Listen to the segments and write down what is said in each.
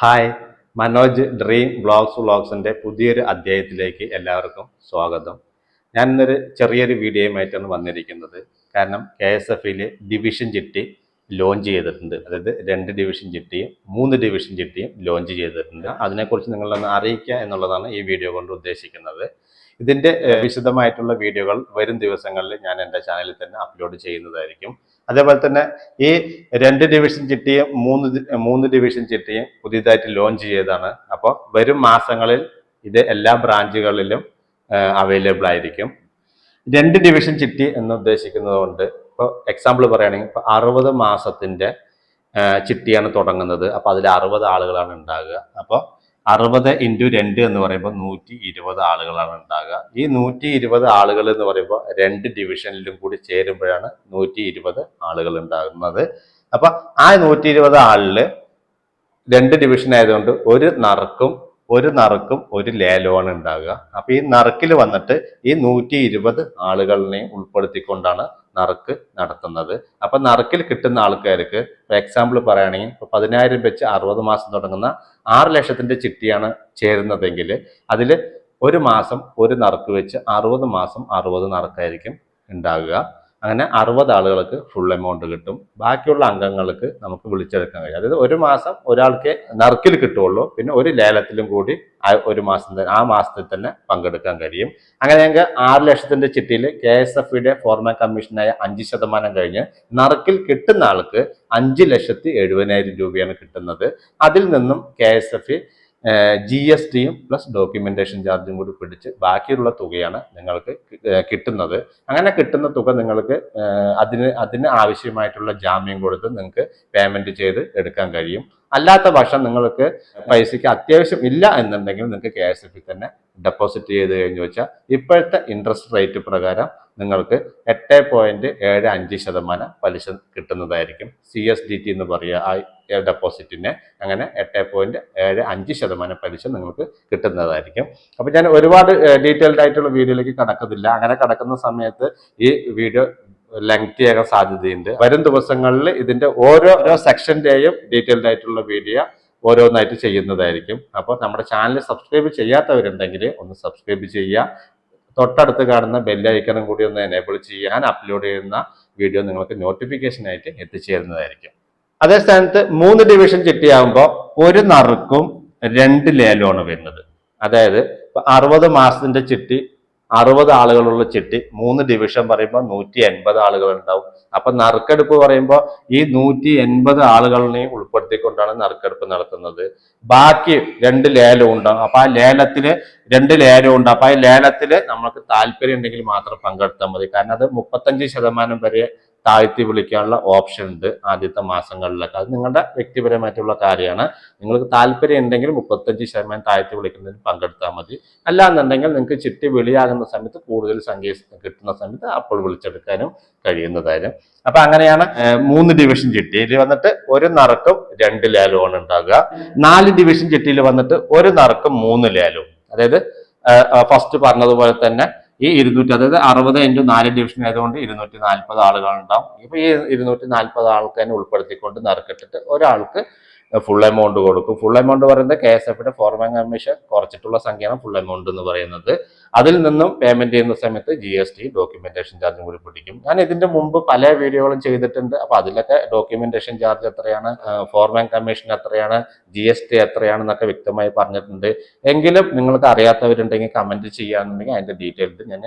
Hi Manoj dream blogs വ്ളോഗ്സിന്റെ പുതിയൊരു അധ്യായത്തിലേക്ക് എല്ലാവർക്കും സ്വാഗതം. ഞാൻ ഇന്നൊരു ചെറിയൊരു വീഡിയോയുമായിട്ടാണ് വന്നിരിക്കുന്നത്. കാരണം കെ എസ് എഫിൽ ഡിവിഷൻ ചിട്ടി ലോഞ്ച് ചെയ്തിട്ടുണ്ട്. അതായത് രണ്ട് ഡിവിഷൻ ചിട്ടിയും മൂന്ന് ഡിവിഷൻ ചിട്ടിയും ലോഞ്ച് ചെയ്തിട്ടുണ്ട്. അതിനെക്കുറിച്ച് നിങ്ങളൊന്ന് അറിയിക്കുക എന്നുള്ളതാണ് ഈ വീഡിയോ കൊണ്ട് ഉദ്ദേശിക്കുന്നത്. ഇതിന്റെ വിശദമായിട്ടുള്ള വീഡിയോകൾ വരും ദിവസങ്ങളിൽ ഞാൻ എന്റെ ചാനലിൽ തന്നെ അപ്ലോഡ് ചെയ്യുന്നതായിരിക്കും. അതേപോലെ തന്നെ ഈ രണ്ട് ഡിവിഷൻ ചിട്ടിയും മൂന്ന് മൂന്ന് ഡിവിഷൻ ചിട്ടിയും പുതിയതായിട്ട് ലോഞ്ച് ചെയ്തതാണ്. അപ്പോൾ വരും മാസങ്ങളിൽ ഇത് എല്ലാ ബ്രാഞ്ചുകളിലും അവൈലബിൾ ആയിരിക്കും. രണ്ട് ഡിവിഷൻ ചിട്ടി എന്ന് ഉദ്ദേശിക്കുന്നത് കൊണ്ട് ഇപ്പോൾ എക്സാമ്പിൾ പറയുകയാണെങ്കിൽ ഇപ്പോൾ അറുപത് മാസത്തിന്റെ ചിട്ടിയാണ് തുടങ്ങുന്നത്. അപ്പോൾ അതിൽ അറുപത് ആളുകളാണ് ഉണ്ടാകുക അപ്പോൾ അറുപത് ഇന്റു രണ്ട് എന്ന് പറയുമ്പോൾ നൂറ്റി ഇരുപത് ആളുകളാണ് ഉണ്ടാകുക ഈ നൂറ്റി ഇരുപത് ആളുകൾ എന്ന് പറയുമ്പോൾ രണ്ട് ഡിവിഷനിലും കൂടി ചേരുമ്പോഴാണ് നൂറ്റി ഇരുപത് ആളുകൾ ഉണ്ടാകുന്നത്. അപ്പൊ ആ നൂറ്റി ഇരുപത് ആളിൽ രണ്ട് ഡിവിഷൻ ആയതുകൊണ്ട് ഒരു നറുക്കും ഒരു നറുക്കും ഒരു ലേലമാണ് ഉണ്ടാകുക അപ്പൊ ഈ നറുക്കിൽ വന്നിട്ട് ഈ നൂറ്റി ഇരുപത് ആളുകളിനെയും ഉൾപ്പെടുത്തിക്കൊണ്ടാണ് നറുക്ക് നടത്തുന്നത്. അപ്പൊ നറുക്കിൽ കിട്ടുന്ന ആൾക്കാർക്ക് എക്സാമ്പിൾ പറയുകയാണെങ്കിൽ ഇപ്പൊ പതിനായിരം വെച്ച് അറുപത് മാസം തുടങ്ങുന്ന ആറ് ലക്ഷത്തിന്റെ ചിട്ടിയാണ് ചേരുന്നതെങ്കിൽ അതിൽ ഒരു മാസം ഒരു നറുക്ക് വെച്ച് അറുപത് മാസം അറുപത് നറുക്കായിരിക്കും ഉണ്ടാകുക അങ്ങനെ അറുപത് ആളുകൾക്ക് ഫുൾ എമൗണ്ട് കിട്ടും. ബാക്കിയുള്ള അംഗങ്ങൾക്ക് നമുക്ക് വിളിച്ചെടുക്കാൻ കഴിയും. അതായത് ഒരു മാസം ഒരാൾക്ക് നറുക്കിൽ കിട്ടുള്ളൂ പിന്നെ ഒരു ലേലത്തിലും കൂടി ഒരു മാസം ആ മാസത്തിൽ തന്നെ പങ്കെടുക്കാൻ കഴിയും. അങ്ങനെ ഞങ്ങൾക്ക് ആറ് ലക്ഷത്തിന്റെ ചിട്ടിയിൽ കെ എസ് എഫ് യുടെ ഫോർമാൻ കമ്മീഷനായ അഞ്ച് ശതമാനം കഴിഞ്ഞ് നറുക്കിൽ കിട്ടുന്ന ആൾക്ക് അഞ്ച് ലക്ഷത്തി എഴുപതിനായിരം രൂപയാണ് കിട്ടുന്നത്. അതിൽ നിന്നും K S F G S ടിയും പ്ലസ് ഡോക്യുമെന്റേഷൻ ചാർജും കൂടി പിടിച്ച് ബാക്കിയുള്ള തുകയാണ് നിങ്ങൾക്ക് കിട്ടുന്നത്. അങ്ങനെ കിട്ടുന്ന തുക നിങ്ങൾക്ക് അതിന് അതിന് ആവശ്യമായിട്ടുള്ള ജാമ്യം കൊടുത്ത് നിങ്ങൾക്ക് പേയ്മെന്റ് ചെയ്ത് എടുക്കാൻ കഴിയും. അല്ലാത്ത പക്ഷം നിങ്ങൾക്ക് പൈസയ്ക്ക് അത്യാവശ്യം ഇല്ല എന്നുണ്ടെങ്കിൽ നിങ്ങൾക്ക് കെ എസ് എഫിൽ തന്നെ ഡെപ്പോസിറ്റ് ചെയ്ത് കഴിഞ്ഞു വെച്ചാൽ ഇപ്പോഴത്തെ ഇൻട്രസ്റ്റ് റേറ്റ് പ്രകാരം നിങ്ങൾക്ക് എട്ട് പോയിന്റ് ഏഴ് അഞ്ച് ശതമാനം പലിശ കിട്ടുന്നതായിരിക്കും. സി എസ് ഡി ടി എന്ന് പറയുക ആ ഡെപ്പോസിറ്റിനെ അങ്ങനെ എട്ട് പോയിന്റ് ഏഴ് അഞ്ച് ശതമാനം പലിശ നിങ്ങൾക്ക് കിട്ടുന്നതായിരിക്കും. അപ്പോൾ ഞാൻ ഒരുപാട് ഡീറ്റെയിൽഡ് ആയിട്ടുള്ള വീഡിയോയിലേക്ക് കടക്കുന്നില്ല. അങ്ങനെ കടക്കുന്ന സമയത്ത് ഈ വീഡിയോ ലെങ്തി ആകാൻ സാധ്യതയുണ്ട്. വരും ദിവസങ്ങളിൽ ഇതിന്റെ ഓരോ സെക്ഷന്റെയും ഡീറ്റെയിൽഡ് ആയിട്ടുള്ള വീഡിയോ ഓരോന്നായിട്ട് ചെയ്യുന്നതായിരിക്കും. അപ്പോൾ നമ്മുടെ ചാനൽ സബ്സ്ക്രൈബ് ചെയ്യാത്തവരുണ്ടെങ്കിൽ ഒന്ന് സബ്സ്ക്രൈബ് ചെയ്യുക. തൊട്ടടുത്ത് കാണുന്ന ബെല്ലൈക്കണും കൂടി ഒന്ന് എനേബിൾ ചെയ്യാൻ അപ്ലോഡ് ചെയ്യുന്ന വീഡിയോ നിങ്ങൾക്ക് നോട്ടിഫിക്കേഷനായിട്ട് എത്തിച്ചേരുന്നതായിരിക്കും. അതേ സ്ഥാനത്ത് മൂന്ന് ഡിവിഷൻ ചിട്ടിയാകുമ്പോൾ ഒരു നറുക്കും രണ്ട് ലേലമാണ് വരുന്നത്. അതായത് അറുപത് മാസത്തിന്റെ ചിട്ടി അറുപത് ആളുകളുള്ള ചിട്ടി മൂന്ന് ഡിവിഷൻ പറയുമ്പോൾ നൂറ്റി എൺപത് ആളുകൾ ഉണ്ടാവും അപ്പൊ നറുക്കെടുപ്പ് പറയുമ്പോൾ ഈ നൂറ്റി എൺപത് ആളുകളിനെയും ഉൾപ്പെടുത്തിക്കൊണ്ടാണ് നറുക്കെടുപ്പ് നടത്തുന്നത്. ബാക്കി രണ്ട് ലേലം ഉണ്ടാവും. അപ്പൊ ആ ലേലത്തിൽ രണ്ട് ലേലം ഉണ്ട്. അപ്പൊ ആ ലേലത്തിൽ നമുക്ക് താല്പര്യം ഉണ്ടെങ്കിൽ മാത്രം പങ്കെടുത്താൽ മതി. കാരണം അത് മുപ്പത്തഞ്ച് ശതമാനം വരെ താഴ്ത്തി വിളിക്കാനുള്ള ഓപ്ഷൻ ഉണ്ട് ആദ്യത്തെ മാസങ്ങളിലൊക്കെ. അത് നിങ്ങളുടെ വ്യക്തിപരമായിട്ടുള്ള കാര്യമാണ്. നിങ്ങൾക്ക് താല്പര്യം ഉണ്ടെങ്കിൽ മുപ്പത്തഞ്ച് ശതമാനം താഴ്ത്തി വിളിക്കുന്നതിന് പങ്കെടുത്താൽ മതി. അല്ലാന്നുണ്ടെങ്കിൽ നിങ്ങൾക്ക് ചിട്ടി വിളിയാകുന്ന സമയത്ത് കൂടുതൽ സംഖ്യ കിട്ടുന്ന സമയത്ത് അപ്പോൾ വിളിച്ചെടുക്കാനും കഴിയുന്നതായിരുന്നു അപ്പൊ അങ്ങനെയാണ് മൂന്ന് ഡിവിഷൻ ചിട്ടിയിൽ വന്നിട്ട് ഒരു നറുക്കും രണ്ട് ലേലവുമാണ് ഉണ്ടാകുക നാല് ഡിവിഷൻ ചിട്ടിയിൽ വന്നിട്ട് ഒരു നറുക്കും മൂന്ന് ലേലവും അതായത് ഫസ്റ്റ് പറഞ്ഞതുപോലെ തന്നെ ഈ ഇരുന്നൂറ്റി അതായത് അറുപത് ഇന്റു നാല് ഡിവിഷൻ ആയതുകൊണ്ട് ഇരുന്നൂറ്റി നാൽപ്പത് ആളുകൾ ഉണ്ടാവും ഇപ്പൊ ഈ ഇരുന്നൂറ്റി നാൽപ്പത് ആൾക്കാരെ ഉൾപ്പെടുത്തിക്കൊണ്ട് നറുക്കിട്ടിട്ട് ഒരാൾക്ക് ഫുൾ എമൗണ്ട് കൊടുക്കും. ഫുൾ എമൗണ്ട് പറയുന്നത് കെ എസ് എഫിന്റെ ഫോർമാൻ കമ്മീഷൻ കുറച്ചിട്ടുള്ള സംഖ്യയാണ് ഫുൾ എമൗണ്ട് എന്ന് പറയുന്നത്. അതിൽ നിന്നും പേയ്മെന്റ് ചെയ്യുന്ന സമയത്ത് ജി എസ് ടി ഡോക്യുമെന്റേഷൻ ചാർജും കൂടി പിടിക്കും. ഞാൻ ഇതിന്റെ മുമ്പ് പല വീഡിയോകളും ചെയ്തിട്ടുണ്ട്. അപ്പൊ അതിലൊക്കെ ഡോക്യുമെന്റേഷൻ ചാർജ് എത്രയാണ് ഫോർമാൻ കമ്മീഷൻ എത്രയാണ് ജി എസ് ടി എത്രയാണെന്നൊക്കെ വ്യക്തമായി പറഞ്ഞിട്ടുണ്ട്. എങ്കിലും നിങ്ങൾക്ക് അറിയാത്തവരുണ്ടെങ്കിൽ കമന്റ് ചെയ്യാന്നുണ്ടെങ്കിൽ അതിന്റെ ഡീറ്റെയിൽസ് ഞാൻ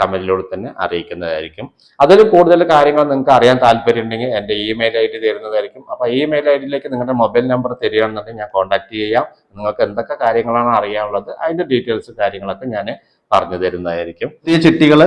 കമന്റിലൂടെ തന്നെ അറിയിക്കുന്നതായിരിക്കും. അതിൽ കൂടുതൽ കാര്യങ്ങൾ നിങ്ങൾക്ക് അറിയാൻ താല്പര്യം ഉണ്ടെങ്കിൽ എന്റെ ഇമെയിൽ ഐ ഡി തരുന്നതായിരിക്കും. അപ്പോൾ ഇമെയിൽ ഐ ഡിയിലേക്ക് നിങ്ങളുടെ മൊബൈൽ നമ്പർ തരികയാണെന്നുണ്ടെങ്കിൽ ഞാൻ കോൺടാക്ട് ചെയ്യാം. നിങ്ങൾക്ക് എന്തൊക്കെ കാര്യങ്ങളാണ് അറിയാനുള്ളത് അതിന്റെ ഡീറ്റെയിൽസ് കാര്യങ്ങളൊക്കെ ഞാൻ പറഞ്ഞു തരുന്നതായിരിക്കും. ഈ ചിട്ടികൾ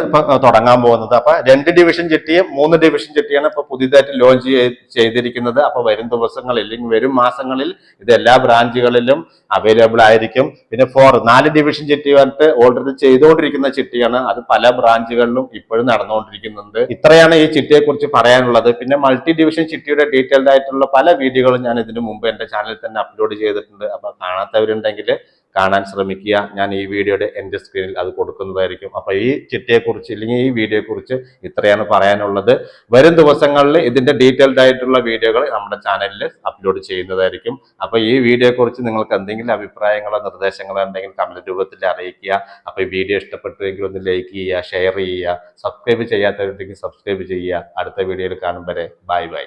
തുടങ്ങാൻ പോകുന്നത്. അപ്പൊ രണ്ട് ഡിവിഷൻ ചിട്ടിയും മൂന്ന് ഡിവിഷൻ ചിട്ടിയാണ് ഇപ്പൊ പുതിയതായിട്ട് ലോഞ്ച് ചെയ്തിരിക്കുന്നത്. അപ്പൊ വരും ദിവസങ്ങളിൽ അല്ലെങ്കിൽ വരും മാസങ്ങളിൽ ഇത് എല്ലാ ബ്രാഞ്ചുകളിലും അവൈലബിൾ ആയിരിക്കും. പിന്നെ ഫോർ നാല് ഡിവിഷൻ ചിട്ടി വന്നിട്ട് ഓൾറെഡി ചെയ്തുകൊണ്ടിരിക്കുന്ന ചിട്ടിയാണ്. അത് പല ബ്രാഞ്ചുകളിലും ഇപ്പോഴും നടന്നുകൊണ്ടിരിക്കുന്നുണ്ട്. ഇത്രയാണ് ഈ ചിട്ടിയെ കുറിച്ച് പറയാനുള്ളത്. പിന്നെ മൾട്ടി ഡിവിഷൻ ചിട്ടിയുടെ ഡീറ്റെയിൽഡ് ആയിട്ടുള്ള പല വീഡിയോകളും ഞാൻ ഇതിനു മുമ്പ് എന്റെ ചാനലിൽ തന്നെ അപ്ലോഡ് ചെയ്തിട്ടുണ്ട്. അപ്പൊ കാണാത്തവരുണ്ടെങ്കിൽ കാണാൻ ശ്രമിക്കുക. ഞാൻ ഈ വീഡിയോയുടെ എന്റെ സ്ക്രീനിൽ അത് കൊടുക്കുന്നതായിരിക്കും. അപ്പോൾ ഈ ചിട്ടയെക്കുറിച്ച് ഇല്ലെങ്കിൽ ഈ വീഡിയോയെക്കുറിച്ച് ഇത്രയാണ് പറയാനുള്ളത്. വരും ദിവസങ്ങളിൽ ഇതിന്റെ ഡീറ്റെയിൽഡ് ആയിട്ടുള്ള വീഡിയോകൾ നമ്മുടെ ചാനലിൽ അപ്ലോഡ് ചെയ്യുന്നതായിരിക്കും. അപ്പോൾ ഈ വീഡിയോയെക്കുറിച്ച് നിങ്ങൾക്ക് എന്തെങ്കിലും അഭിപ്രായങ്ങളോ നിർദ്ദേശങ്ങളോ ഉണ്ടെങ്കിൽ കമന്റ് രൂപത്തിൽ അറിയിക്കുക. അപ്പോൾ ഈ വീഡിയോ ഇഷ്ടപ്പെട്ടുവെങ്കിൽ ഒന്ന് ലൈക്ക് ചെയ്യുക ഷെയർ ചെയ്യുക സബ്സ്ക്രൈബ് ചെയ്യാത്തവരുണ്ടെങ്കിൽ സബ്സ്ക്രൈബ് ചെയ്യുക. അടുത്ത വീഡിയോയിൽ കാണും വരെ. Bye bye